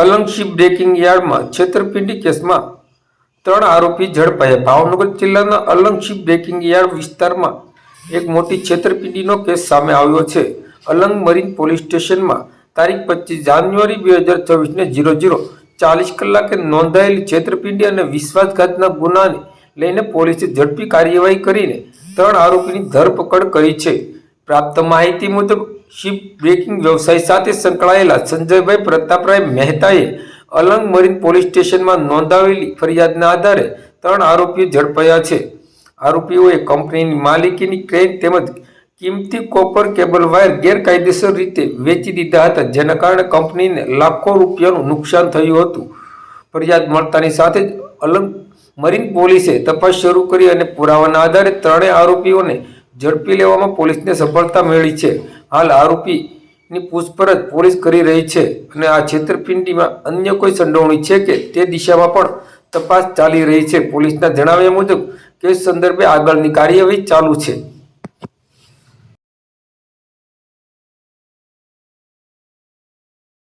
Alang ship breaking યાર્ડમાં છેતરપિંડી કેસમાં ત્રણ આરોપી ઝડપાયા. ભાવનગર જિલ્લાના અલંગ બ્રેકિંગ યાર્ડ વિસ્તારમાં એક મોટી છેતરપિંડીનો કેસ સામે આવ્યો છે. અલંગ મરીન પોલીસ સ્ટેશનમાં તારીખ પચીસ જાન્યુઆરી બે હજાર ચોવીસને જીરો ઝીરો ચાલીસ કલાકે નોંધાયેલી છેતરપિંડી અને વિશ્વાસઘાતના ગુનાને લઈને પોલીસે ઝડપી કાર્યવાહી કરીને ત્રણ આરોપીની ધરપકડ કરી છે. પ્રાપ્ત માહિતી મુજબ શિપ બ્રેકિંગ વ્યવસાય સાથે સંકળાયેલા સંજયભાઈ પ્રતાપરાય મહેતાએ અલંગ મરીન પોલીસ સ્ટેશનમાં નોંધાવેલી ફરિયાદના આધારે ત્રણ આરોપીઓ ઝડપાયા છે. આરોપીઓએ કંપનીની માલિકીની ક્રેન તેમજ કિંમતી કોપર કેબલ વાયર ગેરકાયદેસર રીતે વેચી દીધા હતા, જેના કારણે કંપનીને લાખો રૂપિયાનું નુકસાન થયું હતું. ફરિયાદ મળતાની સાથે જ અલંગ મરીન પોલીસે તપાસ શરૂ કરી અને પુરાવાના આધારે ત્રણેય આરોપીઓને ઝડપી લેવામાં પોલીસને સફળતા મેળવી છે. હાલ આરોપીની પૂછપરછ પોલીસ કરી રહી છે અને આ છેતરપિંડીમાં અન્ય કોઈ સંડોવણી છે કે તે દિશામાં પણ તપાસ ચાલી રહી છે? પોલીસના જણાવ્યા મુજબ, કેસ સંદર્ભે આગળની કાર્યવાહી ચાલુ છે.